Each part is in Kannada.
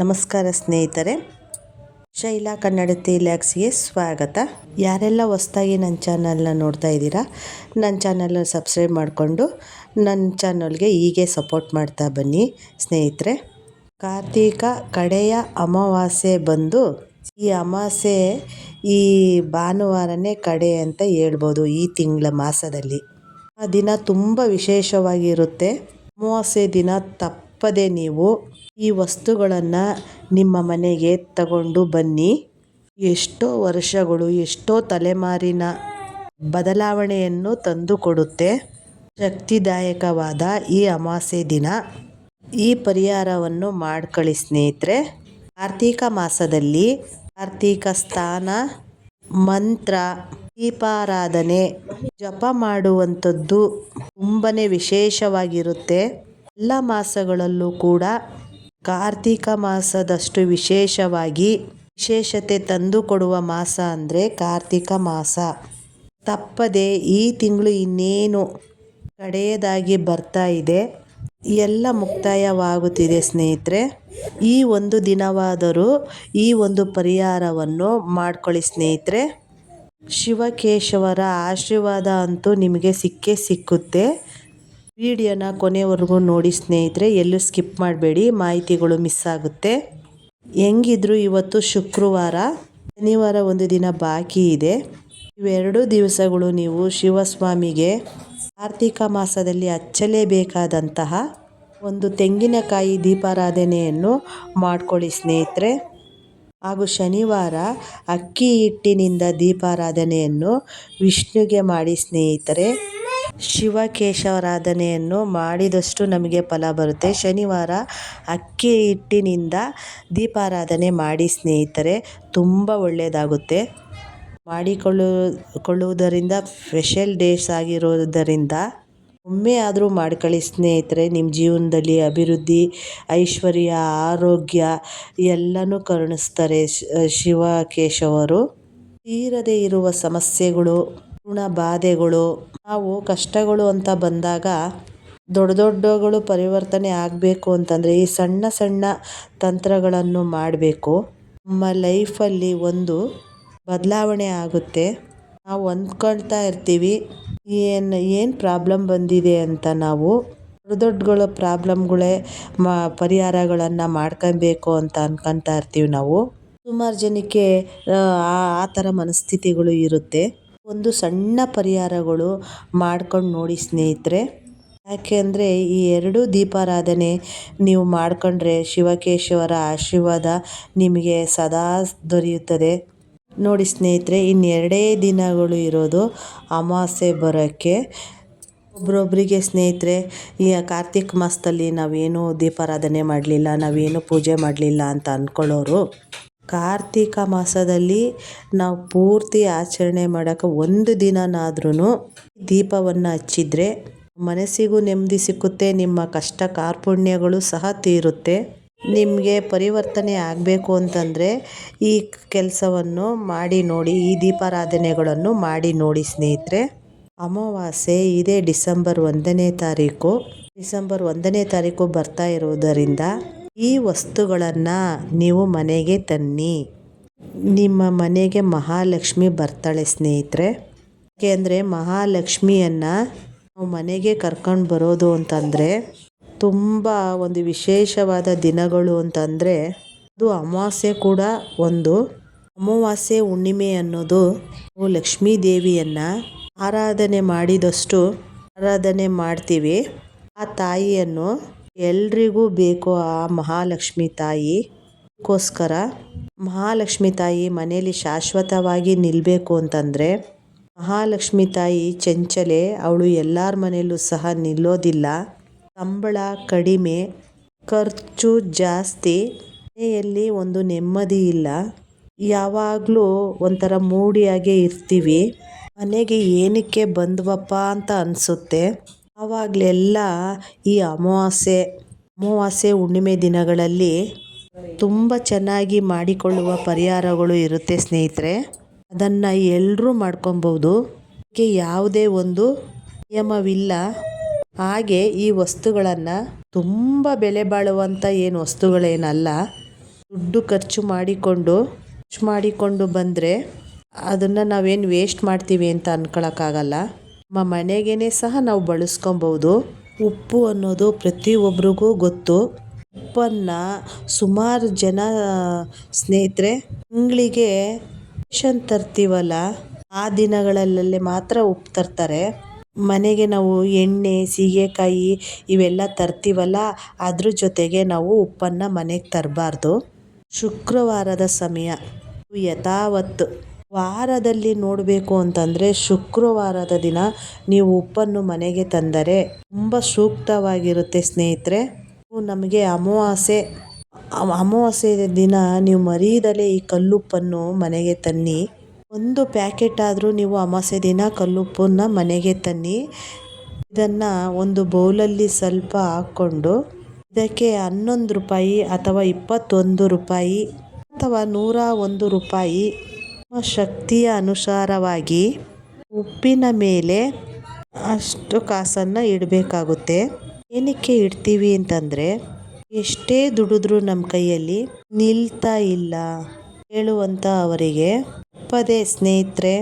ನಮಸ್ಕಾರ ಸ್ನೇಹಿತರೆ, ಶೈಲಾ ಕನ್ನಡತಿ ಲ್ಯಾಕ್ಸ್ಗೆ ಸ್ವಾಗತ. ಯಾರೆಲ್ಲ ಹೊಸ್ದಾಗಿ ನನ್ನ ಚಾನಲ್ನ ನೋಡ್ತಾ ಇದ್ದೀರಾ, ನನ್ನ ಚಾನಲ್ನ ಸಬ್ಸ್ಕ್ರೈಬ್ ಮಾಡಿಕೊಂಡು ನನ್ನ ಚಾನಲ್ಗೆ ಹೀಗೆ ಸಪೋರ್ಟ್ ಮಾಡ್ತಾ ಬನ್ನಿ. ಸ್ನೇಹಿತರೆ, ಕಾರ್ತೀಕ ಕಡೆಯ ಅಮಾವಾಸ್ಯೆ ಬಂದು ಈ ಅಮಾವಾಸ್ಯೆ ಈ ಭಾನುವಾರನೇ ಕಡೆ ಅಂತ ಹೇಳ್ಬೋದು ಈ ತಿಂಗಳ ಮಾಸದಲ್ಲಿ. ಆ ದಿನ ತುಂಬ ವಿಶೇಷವಾಗಿರುತ್ತೆ. ಅಮಾವಾಸ್ಯೆ ದಿನ ತಪ್ಪದೆ ನೀವು ಈ ವಸ್ತುಗಳನ್ನು ನಿಮ್ಮ ಮನೆಗೆ ತಗೊಂಡು ಬನ್ನಿ. ಎಷ್ಟೋ ವರ್ಷಗಳು, ಎಷ್ಟೋ ತಲೆಮಾರಿನ ಬದಲಾವಣೆಯನ್ನು ತಂದುಕೊಡುತ್ತೆ. ಶಕ್ತಿದಾಯಕವಾದ ಈ ಅಮಾವಾಸ್ಯೆ ದಿನ. ಈ ಪರಿಹಾರವನ್ನು ಮಾಡ್ಕೊಳ್ಳಿ ಸ್ನೇಹಿತರೆ. ಕಾರ್ತೀಕ ಮಾಸದಲ್ಲಿ ಕಾರ್ತೀಕ ಸ್ಥಾನ ಮಂತ್ರ, ದೀಪಾರಾಧನೆ, ಜಪ ಮಾಡುವಂಥದ್ದು ತುಂಬನೇ ವಿಶೇಷವಾಗಿರುತ್ತೆ. ಎಲ್ಲ ಮಾಸಗಳಲ್ಲೂ ಕೂಡ ಕಾರ್ತೀಕ ಮಾಸದಷ್ಟು ವಿಶೇಷವಾಗಿ ವಿಶೇಷತೆ ತಂದುಕೊಡುವ ಮಾಸ ಅಂದರೆ ಕಾರ್ತಿಕ ಮಾಸ. ತಪ್ಪದೆ ಈ ತಿಂಗಳು ಇನ್ನೇನು ಕಡೆಯದಾಗಿ ಬರ್ತಾ ಇದೆ. ಎಲ್ಲ ಮುಕ್ತಾಯವಾಗುತ್ತಿದೆ ಸ್ನೇಹಿತರೆ. ಈ ಒಂದು ದಿನವಾದರೂ ಈ ಒಂದು ಪರಿಹಾರವನ್ನು ಮಾಡ್ಕೊಳ್ಳಿ ಸ್ನೇಹಿತರೆ. ಶಿವಕೇಶವರ ಆಶೀರ್ವಾದ ಅಂತೂ ನಿಮಗೆ ಸಿಕ್ಕೇ ಸಿಕ್ಕುತ್ತೆ. ವಿಡಿಯೋನ ಕೊನೆವರೆಗೂ ನೋಡಿ ಸ್ನೇಹಿತರೆ, ಎಲ್ಲೂ ಸ್ಕಿಪ್ ಮಾಡಬೇಡಿ, ಮಾಹಿತಿಗಳು ಮಿಸ್ ಆಗುತ್ತೆ. ಹೆಂಗಿದ್ರು ಇವತ್ತು ಶುಕ್ರವಾರ, ಶನಿವಾರ ಒಂದು ದಿನ ಬಾಕಿ ಇದೆ. ಇವೆರಡು ದಿವಸಗಳು ನೀವು ಶಿವಸ್ವಾಮಿಗೆ ಕಾರ್ತಿಕ ಮಾಸದಲ್ಲಿ ಹಚ್ಚಲೇಬೇಕಾದಂತಹ ಒಂದು ತೆಂಗಿನಕಾಯಿ ದೀಪಾರಾಧನೆಯನ್ನು ಮಾಡಿಕೊಳ್ಳಿ ಸ್ನೇಹಿತರೆ. ಹಾಗೂ ಶನಿವಾರ ಅಕ್ಕಿ ಹಿಟ್ಟಿನಿಂದ ದೀಪಾರಾಧನೆಯನ್ನು ವಿಷ್ಣುಗೆ ಮಾಡಿ ಸ್ನೇಹಿತರೆ. ಶಿವಕೇಶವಾರಾಧನೆಯನ್ನು ಮಾಡಿದಷ್ಟು ನಮಗೆ ಫಲ ಬರುತ್ತೆ. ಶನಿವಾರ ಅಕ್ಕಿ ಹಿಟ್ಟಿನಿಂದ ದೀಪಾರಾಧನೆ ಮಾಡಿ ಸ್ನೇಹಿತರೆ, ತುಂಬ ಒಳ್ಳೆಯದಾಗುತ್ತೆ. ಮಾಡಿಕೊಳ್ಳು ಕೊಳ್ಳುವುದರಿಂದ ಸ್ಪೆಷಲ್ ಡೇಸ್ ಆಗಿರೋದರಿಂದ ಒಮ್ಮೆ ಆದರೂ ಮಾಡ್ಕೊಳ್ಳಿ ಸ್ನೇಹಿತರೆ. ನಿಮ್ಮ ಜೀವನದಲ್ಲಿ ಅಭಿವೃದ್ಧಿ, ಐಶ್ವರ್ಯ, ಆರೋಗ್ಯ ಎಲ್ಲನೂ ಕರುಣಿಸ್ತಾರೆ ಶಿವಕೇಶವರು. ತೀರದೇ ಇರುವ ಸಮಸ್ಯೆಗಳು ಋಣ ಬಾಧೆಗಳು ನಾವು ಕಷ್ಟಗಳು ಅಂತ ಬಂದಾಗ ದೊಡ್ಡ ದೊಡ್ಡಗಳು ಪರಿವರ್ತನೆ ಆಗಬೇಕು ಅಂತಂದರೆ ಈ ಸಣ್ಣ ಸಣ್ಣ ತಂತ್ರಗಳನ್ನು ಮಾಡಬೇಕು. ನಮ್ಮ ಲೈಫಲ್ಲಿ ಒಂದು ಬದಲಾವಣೆ ಆಗುತ್ತೆ. ನಾವು ಅಂದ್ಕೊಳ್ತಾ ಇರ್ತೀವಿ. ಏನು ಏನು ಪ್ರಾಬ್ಲಮ್ ಬಂದಿದೆ ಅಂತ ನಾವು ದೊಡ್ಡ ದೊಡ್ಡಗಳ ಪ್ರಾಬ್ಲಮ್ಗಳೇ ಮ, ಪರಿಹಾರಗಳನ್ನು ಮಾಡ್ಕೊಬೇಕು ಅಂತ ಅನ್ಕೊತಾ ಇರ್ತೀವಿ ನಾವು. ಸುಮಾರು ಜನಕ್ಕೆ ಆ ಥರ ಮನಸ್ಥಿತಿಗಳು ಇರುತ್ತೆ. ಒಂದು ಸಣ್ಣ ಪರಿಹಾರಗಳು ಮಾಡ್ಕೊಂಡು ನೋಡಿ ಸ್ನೇಹಿತರೆ. ಯಾಕೆಂದರೆ ಈ ಎರಡು ದೀಪಾರಾಧನೆ ನೀವು ಮಾಡ್ಕೊಂಡ್ರೆ ಶಿವಕೇಶವರ ಆಶೀರ್ವಾದ ನಿಮಗೆ ಸದಾ ದೊರೆಯುತ್ತದೆ. ನೋಡಿ ಸ್ನೇಹಿತರೆ, ಇನ್ನೆರಡೇ ದಿನಗಳು ಇರೋದು ಅಮಾವಾಸ್ಯೆ ಬರೋಕ್ಕೆ. ಒಬ್ರೊಬ್ಬರಿಗೆ ಸ್ನೇಹಿತರೆ, ಈ ಕಾರ್ತಿಕ್ ಮಾಸದಲ್ಲಿ ನಾವೇನು ದೀಪಾರಾಧನೆ ಮಾಡಲಿಲ್ಲ, ನಾವೇನು ಪೂಜೆ ಮಾಡಲಿಲ್ಲ ಅಂತ ಅಂದ್ಕೊಳ್ಳೋರು ಕಾರ್ತಿಕ ಮಾಸದಲ್ಲಿ ನಾವು ಪೂರ್ತಿ ಆಚರಣೆ ಮಾಡೋಕೆ ಒಂದು ದಿನನಾದ್ರೂ ದೀಪವನ್ನು ಹಚ್ಚಿದ್ರೆ ಮನಸ್ಸಿಗೂ ನೆಮ್ಮದಿ ಸಿಕ್ಕುತ್ತೆ, ನಿಮ್ಮ ಕಷ್ಟ ಕಾರ್ಪುಣ್ಯಗಳು ಸಹ ತೀರುತ್ತೆ. ನಿಮಗೆ ಪರಿವರ್ತನೆ ಆಗಬೇಕು ಅಂತಂದರೆ ಈ ಕೆಲಸವನ್ನು ಮಾಡಿ ನೋಡಿ, ಈ ದೀಪಾರಾಧನೆಗಳನ್ನು ಮಾಡಿ ನೋಡಿ ಸ್ನೇಹಿತರೆ. ಅಮಾವಾಸ್ಯೆ ಇದೇ ಡಿಸೆಂಬರ್ ಒಂದನೇ ತಾರೀಕು. ಡಿಸೆಂಬರ್ ಒಂದನೇ ತಾರೀಕು ಬರ್ತಾ ಇರುವುದರಿಂದ ಈ ವಸ್ತುಗಳನ್ನು ನೀವು ಮನೆಗೆ ತನ್ನಿ. ನಿಮ್ಮ ಮನೆಗೆ ಮಹಾಲಕ್ಷ್ಮಿ ಬರ್ತಾಳೆ ಸ್ನೇಹಿತರೆ. ಯಾಕೆ ಅಂದರೆ ಮಹಾಲಕ್ಷ್ಮಿಯನ್ನು ನಾವು ಮನೆಗೆ ಕರ್ಕೊಂಡು ಬರೋದು ಅಂತಂದರೆ ತುಂಬ ಒಂದು ವಿಶೇಷವಾದ ದಿನಗಳು ಅಂತಂದರೆ ಅದು ಅಮಾವಾಸ್ಯೆ ಕೂಡ ಒಂದು. ಅಮಾವಾಸ್ಯೆ ಹುಣ್ಣಿಮೆ ಅನ್ನೋದು ಲಕ್ಷ್ಮೀ ದೇವಿಯನ್ನು ಆರಾಧನೆ ಮಾಡಿದಷ್ಟು ಆರಾಧನೆ ಮಾಡ್ತೀವಿ. ಆ ತಾಯಿಯನ್ನು ಎಲ್ರಿಗೂ ಬೇಕು ಆ ಮಹಾಲಕ್ಷ್ಮಿ ತಾಯಿ. ಅದಕ್ಕೋಸ್ಕರ ಮಹಾಲಕ್ಷ್ಮಿ ತಾಯಿ ಮನೆಯಲ್ಲಿ ಶಾಶ್ವತವಾಗಿ ನಿಲ್ಲಬೇಕು ಅಂತಂದರೆ ಮಹಾಲಕ್ಷ್ಮಿ ತಾಯಿ ಚಂಚಲೆ ಅವಳು ಎಲ್ಲರ ಮನೆಯಲ್ಲೂ ಸಹ ನಿಲ್ಲೋದಿಲ್ಲ. ಸಂಬಳ ಕಡಿಮೆ, ಖರ್ಚು ಜಾಸ್ತಿ, ಮನೆಯಲ್ಲಿ ಒಂದು ನೆಮ್ಮದಿ ಇಲ್ಲ. ಯಾವಾಗಲೂ ಒಂಥರ ಮೂಡಿಯಾಗೆ ಇರ್ತೀವಿ. ಮನೆಗೆ ಏನಕ್ಕೆ ಬಂದ್ವಪ್ಪ ಅಂತ ಅನಿಸುತ್ತೆ. ಆವಾಗಲೆಲ್ಲ ಈ ಅಮಾವಾಸ್ಯೆ ಅಮಾವಾಸ್ಯೆ ಹುಣ್ಣಿಮೆ ದಿನಗಳಲ್ಲಿ ತುಂಬ ಚೆನ್ನಾಗಿ ಮಾಡಿಕೊಳ್ಳುವ ಪರಿಹಾರಗಳು ಇರುತ್ತೆ ಸ್ನೇಹಿತರೆ. ಅದನ್ನು ಎಲ್ಲರೂ ಮಾಡ್ಕೊಬೋದು. ಅದಕ್ಕೆ ಯಾವುದೇ ಒಂದು ನಿಯಮವಿಲ್ಲ. ಹಾಗೆ ಈ ವಸ್ತುಗಳನ್ನು ತುಂಬ ಬೆಲೆ ಬಾಳುವಂಥ ಏನು ವಸ್ತುಗಳೇನಲ್ಲ. ದುಡ್ಡು ಖರ್ಚು ಮಾಡಿಕೊಂಡು ಖರ್ಚು ಮಾಡಿಕೊಂಡು ಬಂದರೆ ಅದನ್ನು ನಾವೇನು ವೇಸ್ಟ್ ಮಾಡ್ತೀವಿ ಅಂತ ಅನ್ಕೊಳಕ್ಕಾಗಲ್ಲ. ನಮ್ಮ ಮನೆಗೇನೆ ಸಹ ನಾವು ಬಳಸ್ಕೊಬೋದು. ಉಪ್ಪು ಅನ್ನೋದು ಪ್ರತಿಯೊಬ್ಬರಿಗೂ ಗೊತ್ತು. ಉಪ್ಪನ್ನು ಸುಮಾರು ಜನ, ಸ್ನೇಹಿತರೆ, ತಿಂಗಳಿಗೆ ರೇಷನ್ ತರ್ತೀವಲ್ಲ, ಆ ದಿನಗಳಲ್ಲೇ ಮಾತ್ರ ಉಪ್ಪು ತರ್ತಾರೆ. ಮನೆಗೆ ನಾವು ಎಣ್ಣೆ, ಸೀಗೆಕಾಯಿ ಇವೆಲ್ಲ ತರ್ತೀವಲ್ಲ, ಅದ್ರ ಜೊತೆಗೆ ನಾವು ಉಪ್ಪನ್ನು ಮನೆಗೆ ತರಬಾರ್ದು. ಶುಕ್ರವಾರದ ಸಮಯ. ಯಥಾವತ್ತು. ವಾರದಲ್ಲಿ ನೋಡಬೇಕು ಅಂತಂದರೆ ಶುಕ್ರವಾರದ ದಿನ ನೀವು ಉಪ್ಪನ್ನು ಮನೆಗೆ ತಂದರೆ ತುಂಬ ಸೂಕ್ತವಾಗಿರುತ್ತೆ ಸ್ನೇಹಿತರೆ. ನಮಗೆ ಅಮಾವಾಸ್ಯೆ ಅಮಾವಾಸ್ಯೆ ದಿನ ನೀವು ಮರೀದಲೇ ಈ ಕಲ್ಲುಪ್ಪನ್ನು ಮನೆಗೆ ತನ್ನಿ. ಒಂದು ಪ್ಯಾಕೆಟ್ ಆದರೂ ನೀವು ಅಮಾವಾಸ್ಯೆ ದಿನ ಕಲ್ಲುಪ್ಪನ್ನು ಮನೆಗೆ ತನ್ನಿ. ಇದನ್ನು ಒಂದು ಬೌಲಲ್ಲಿ ಸ್ವಲ್ಪ ಹಾಕ್ಕೊಂಡು ಇದಕ್ಕೆ ಹನ್ನೊಂದು ರೂಪಾಯಿ ಅಥವಾ ಇಪ್ಪತ್ತೊಂದು ರೂಪಾಯಿ ಅಥವಾ ನೂರ ಒಂದು ರೂಪಾಯಿ ಶಕ್ತಿಯ ಅನುಸಾರವಾಗಿ ಉಪ್ಪಿನ ಮೇಲೆ ಅಷ್ಟು ಕಾಸನ್ನು ಇಡಬೇಕಾಗುತ್ತೆ. ಏನಕ್ಕೆ ಇಡ್ತೀವಿ ಅಂತಂದರೆ, ಎಷ್ಟೇ ದುಡಿದ್ರೂ ನಮ್ಮ ಕೈಯಲ್ಲಿ ನಿಲ್ತಾ ಇಲ್ಲ ಹೇಳುವಂಥ ಅವರಿಗೆ, ಪದೇ ಸ್ನೇಹಿತರೆ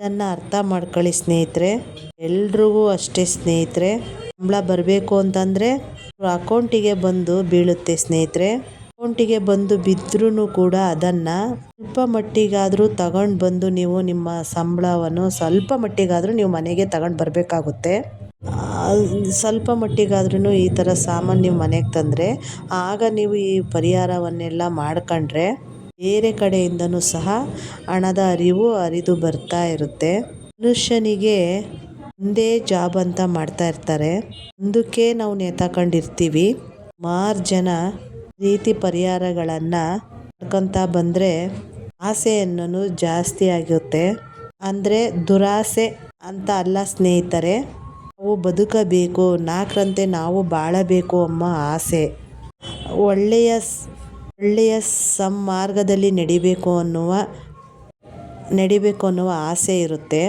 ನನ್ನ ಅರ್ಥ ಮಾಡ್ಕೊಳ್ಳಿ ಸ್ನೇಹಿತರೆ, ಎಲ್ರಿಗೂ ಅಷ್ಟೇ ಸ್ನೇಹಿತರೆ, ಸಂಬಳ ಬರಬೇಕು ಅಂತಂದರೆ, ಅಕೌಂಟಿಗೆ ಬಂದು ಬೀಳುತ್ತೆ ಸ್ನೇಹಿತರೆ ಅಕೌಂಟಿಗೆ ಬಂದು ಬಿದ್ರೂ ಕೂಡ ಅದನ್ನು ಸ್ವಲ್ಪ ಮಟ್ಟಿಗಾದರೂ ತಗೊಂಡು ಬಂದು ನೀವು ನಿಮ್ಮ ಸಂಬಳವನ್ನು ಸ್ವಲ್ಪ ಮಟ್ಟಿಗಾದರೂ ನೀವು ಮನೆಗೆ ತಗೊಂಡು ಬರಬೇಕಾಗುತ್ತೆ. ಸ್ವಲ್ಪ ಮಟ್ಟಿಗಾದ್ರೂ ಈ ಥರ ಸಾಮಾನು ನೀವು ಮನೆಗೆ ತಂದರೆ, ಆಗ ನೀವು ಈ ಪರಿಹಾರವನ್ನೆಲ್ಲ ಮಾಡ್ಕೊಂಡ್ರೆ ಬೇರೆ ಕಡೆಯಿಂದನೂ ಸಹ ಹಣದ ಅರಿವು ಹರಿದು ಬರ್ತಾ ಇರುತ್ತೆ. ಮನುಷ್ಯನಿಗೆ ಒಂದೇ ಜಾಬ್ ಅಂತ ಮಾಡ್ತಾ ಇರ್ತಾರೆ. ಒಂದಕ್ಕೆ ನಾವು ನೇತಾಕೊಂಡಿರ್ತೀವಿ. ಮಾರು ಜನ ರೀತಿ ಪರಿಹಾರಗಳನ್ನು ಮಾಡ್ಕೊತಾ ಬಂದರೆ ಆಸೆ ಅನ್ನೋದು ಜಾಸ್ತಿ ಆಗುತ್ತೆ. ಅಂದರೆ ದುರಾಸೆ ಅಂತ ಅಲ್ಲ ಸ್ನೇಹಿತರೆ, ನಾವು ಬದುಕಬೇಕು, ನಾಲ್ಕರಂತೆ ನಾವು ಬಾಳಬೇಕು ಅಮ್ಮ ಆಸೆ. ಒಳ್ಳೆಯ ಒಳ್ಳೆಯ ಸನ್ಮಾರ್ಗದಲ್ಲಿ ನಡಿಬೇಕು ಅನ್ನುವ ನಡಿಬೇಕು ಅನ್ನುವ ಆಸೆ ಇರುತ್ತೆ.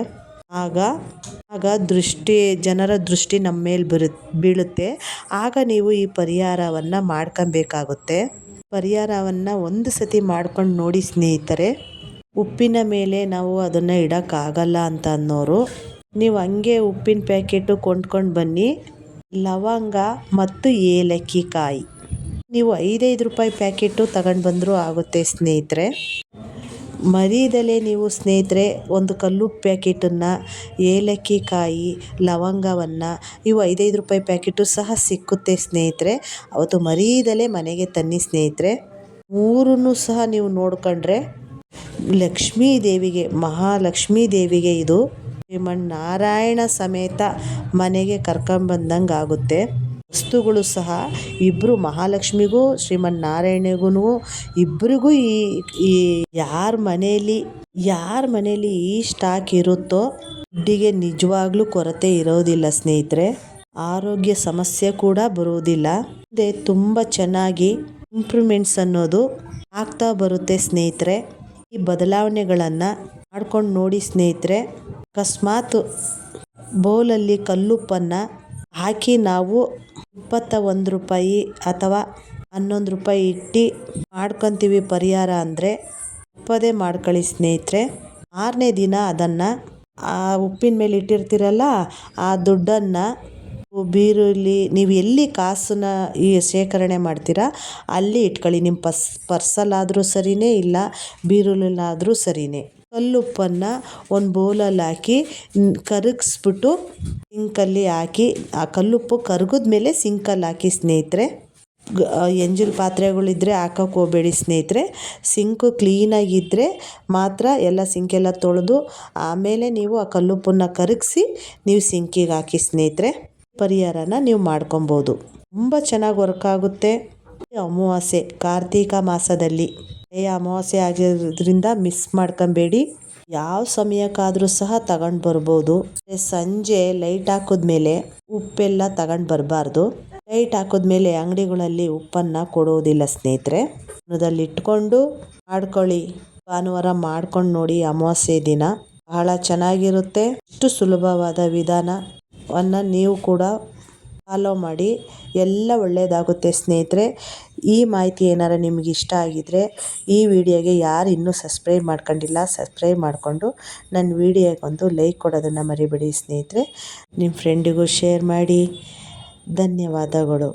ಆಗ ಆಗ ದೃಷ್ಟಿ, ಜನರ ದೃಷ್ಟಿ ನಮ್ಮ ಮೇಲೆ ಬರು, ಬೀಳುತ್ತೆ. ಆಗ ನೀವು ಈ ಪರಿಹಾರವನ್ನು ಮಾಡ್ಕೊಬೇಕಾಗುತ್ತೆ. ಪರಿಹಾರವನ್ನು ಒಂದು ಸತಿ ಮಾಡ್ಕೊಂಡು ನೋಡಿ ಸ್ನೇಹಿತರೆ, ಉಪ್ಪಿನ ಮೇಲೆ ನಾವು ಅದನ್ನು ಇಡೋಕ್ಕಾಗಲ್ಲ ಅಂತ ಅನ್ನೋರು, ನೀವು ಹಂಗೆ ಉಪ್ಪಿನ ಪ್ಯಾಕೆಟು ಕೊಂಡ್ಕೊಂಡು ಬನ್ನಿ. ಲವಂಗ ಮತ್ತು ಏಲಕ್ಕಿ ಕಾಯಿ. ನೀವು ಐದೈದು ರೂಪಾಯಿ ಪ್ಯಾಕೆಟು ತಗೊಂಡು ಬಂದರೂ ಆಗುತ್ತೆ ಸ್ನೇಹಿತರೆ. ಮರೀದಲೇ ನೀವು ಸ್ನೇಹಿತರೆ, ಒಂದು ಕಲ್ಲು ಪ್ಯಾಕೆಟನ್ನು, ಏಲಕ್ಕಿ ಕಾಯಿ, ಲವಂಗವನ್ನು, ಇವು ಐದೈದು ರೂಪಾಯಿ ಪ್ಯಾಕೆಟು ಸಹ ಸಿಕ್ಕುತ್ತೆ ಸ್ನೇಹಿತರೆ. ಅವತ್ತು ಮರೀದಲೇ ಮನೆಗೆ ತನ್ನಿ ಸ್ನೇಹಿತರೆ. ಮೂರನ್ನು ಸಹ ನೀವು ನೋಡ್ಕೊಂಡ್ರೆ, ಲಕ್ಷ್ಮೀ ದೇವಿಗೆ, ಮಹಾಲಕ್ಷ್ಮೀ ದೇವಿಗೆ ಇದು ಶ್ರೀಮನ್ನಾರಾಯಣ ಸಮೇತ ಮನೆಗೆ ಕರ್ಕೊಂಬಂದಂಗೆ ಆಗುತ್ತೆ ವಸ್ತುಗಳು ಸಹ ಇಬ್ಬರು ಮಹಾಲಕ್ಷ್ಮಿಗೂ ಶ್ರೀಮನ್ನಾರಾಯಣಗೂ ಇಬ್ಬರಿಗೂ ಈ ಈ ಯಾರ ಮನೆಯಲ್ಲಿ ಯಾರ ಮನೆಯಲ್ಲಿ ಈ ಸ್ಟಾಕ್ ಇರುತ್ತೋ, ದುಡ್ಡಿಗೆ ನಿಜವಾಗ್ಲೂ ಕೊರತೆ ಇರೋದಿಲ್ಲ ಸ್ನೇಹಿತರೆ. ಆರೋಗ್ಯ ಸಮಸ್ಯೆ ಕೂಡ ಬರುವುದಿಲ್ಲ. ಮುಂದೆ ತುಂಬ ಚೆನ್ನಾಗಿ ಇಂಪ್ರೂವ್ಮೆಂಟ್ಸ್ ಅನ್ನೋದು ಆಗ್ತಾ ಬರುತ್ತೆ ಸ್ನೇಹಿತರೆ. ಈ ಬದಲಾವಣೆಗಳನ್ನು ಮಾಡ್ಕೊಂಡು ನೋಡಿ ಸ್ನೇಹಿತರೆ. ಅಕಸ್ಮಾತ್ ಬೌಲಲ್ಲಿ ಕಲ್ಲುಪ್ಪನ್ನು ಹಾಕಿ ನಾವು ಇಪ್ಪತ್ತ ಒಂದು ರೂಪಾಯಿ ಅಥವಾ ಹನ್ನೊಂದು ರೂಪಾಯಿ ಇಟ್ಟು ಮಾಡ್ಕೊತೀವಿ ಪರಿಹಾರ ಅಂದರೆ ತಪ್ಪದೇ ಮಾಡ್ಕೊಳ್ಳಿ ಸ್ನೇಹಿತರೆ. ಮಾರನೇ ದಿನ ಅದನ್ನು ಆ ಉಪ್ಪಿನ ಮೇಲೆ ಇಟ್ಟಿರ್ತೀರಲ್ಲ, ಆ ದುಡ್ಡನ್ನು ಬೀರುಲಿ ನೀವು ಎಲ್ಲಿ ಕಾಸನ್ನ ಈ ಶೇಖರಣೆ ಮಾಡ್ತೀರಾ, ಅಲ್ಲಿ ಇಟ್ಕೊಳ್ಳಿ. ನಿಮ್ಮ ಪಸ್ ಪರ್ಸಲ್ಲಾದರೂ ಸರಿಯೇ ಇಲ್ಲ ಬೀರುಲಾದರೂ ಸರಿಯೇ ಕಲ್ಲುಪ್ಪನ್ನು ಒಂದು ಬೌಲಲ್ಲಿ ಹಾಕಿ ಕರಗಿಸ್ಬಿಟ್ಟು ಸಿಂಕಲ್ಲಿ ಹಾಕಿ, ಆ ಕಲ್ಲುಪ್ಪು ಕರಗಿದ ಮೇಲೆ ಸಿಂಕಲ್ಲಿ ಹಾಕಿ ಸ್ನೇಹಿತರೆ. ಎಂಜಲ್ ಪಾತ್ರೆಗಳಿದ್ದರೆ ಹಾಕೋಕೆ ಹೋಗಬೇಡಿ ಸ್ನೇಹಿತರೆ. ಸಿಂಕು ಕ್ಲೀನಾಗಿದ್ದರೆ ಮಾತ್ರ ಎಲ್ಲ ಸಿಂಕೆಲ್ಲ ತೊಳೆದು, ಆಮೇಲೆ ನೀವು ಆ ಕಲ್ಲುಪ್ಪನ್ನು ಕರಗಿಸಿ ನೀವು ಸಿಂಕಿಗೆ ಹಾಕಿ ಸ್ನೇಹಿತರೆ. ಪರಿಹಾರನ ನೀವು ಮಾಡ್ಕೊಬೋದು. ತುಂಬ ಚೆನ್ನಾಗಿ ವರ್ಕ್ ಆಗುತ್ತೆ. ಅಮಾವಾಸ್ಯೆ, ಕಾರ್ತೀಕ ಮಾಸದಲ್ಲಿ. ಅಮಾವಾಸ್ಯೆ ಆಗಿರೋದ್ರಿಂದ ಮಿಸ್ ಮಾಡ್ಕೊಬೇಡಿ. ಯಾವ ಸಮಯಕ್ಕಾದರೂ ಸಹ ತಗೊಂಡು ಬರ್ಬೋದು. ಸಂಜೆ ಲೈಟ್ ಹಾಕಿದ್ಮೇಲೆ ಉಪ್ಪೆಲ್ಲ ತಗೊಂಡು ಬರಬಾರ್ದು. ಲೈಟ್ ಹಾಕಿದ್ಮೇಲೆ ಅಂಗಡಿಗಳಲ್ಲಿ ಉಪ್ಪನ್ನು ಕೊಡೋದಿಲ್ಲ ಸ್ನೇಹಿತರೆ. ಇಟ್ಕೊಂಡು ಮಾಡ್ಕೊಳ್ಳಿ. ಭಾನುವಾರ ಮಾಡ್ಕೊಂಡು ನೋಡಿ ಅಮಾವಾಸ್ಯೆ ದಿನ. ಬಹಳ ಚೆನ್ನಾಗಿರುತ್ತೆ. ಇಷ್ಟು ಸುಲಭವಾದ ವಿಧಾನವನ್ನು ನೀವು ಕೂಡ ಫಾಲೋ ಮಾಡಿ. ಎಲ್ಲ ಒಳ್ಳೆಯದಾಗುತ್ತೆ ಸ್ನೇಹಿತರೆ. ಈ ಮಾಹಿತಿ ಏನಾರ ನಿಮ್ಗೆ ಇಷ್ಟ ಆಗಿದ್ದರೆ ಈ ವಿಡಿಯೋಗೆ ಯಾರು ಇನ್ನೂ ಸಬ್ಸ್ಕ್ರೈಬ್ ಮಾಡ್ಕೊಂಡಿಲ್ಲ ಸಬ್ಸ್ಕ್ರೈಬ್ ಮಾಡಿಕೊಂಡು ನನ್ನ ವಿಡಿಯೋಗೊಂದು ಲೈಕ್ ಕೊಡೋದನ್ನು ಮರಿಬೇಡಿ ಸ್ನೇಹಿತರೆ. ನಿಮ್ಮ ಫ್ರೆಂಡಿಗೂ ಶೇರ್ ಮಾಡಿ. ಧನ್ಯವಾದಗಳು.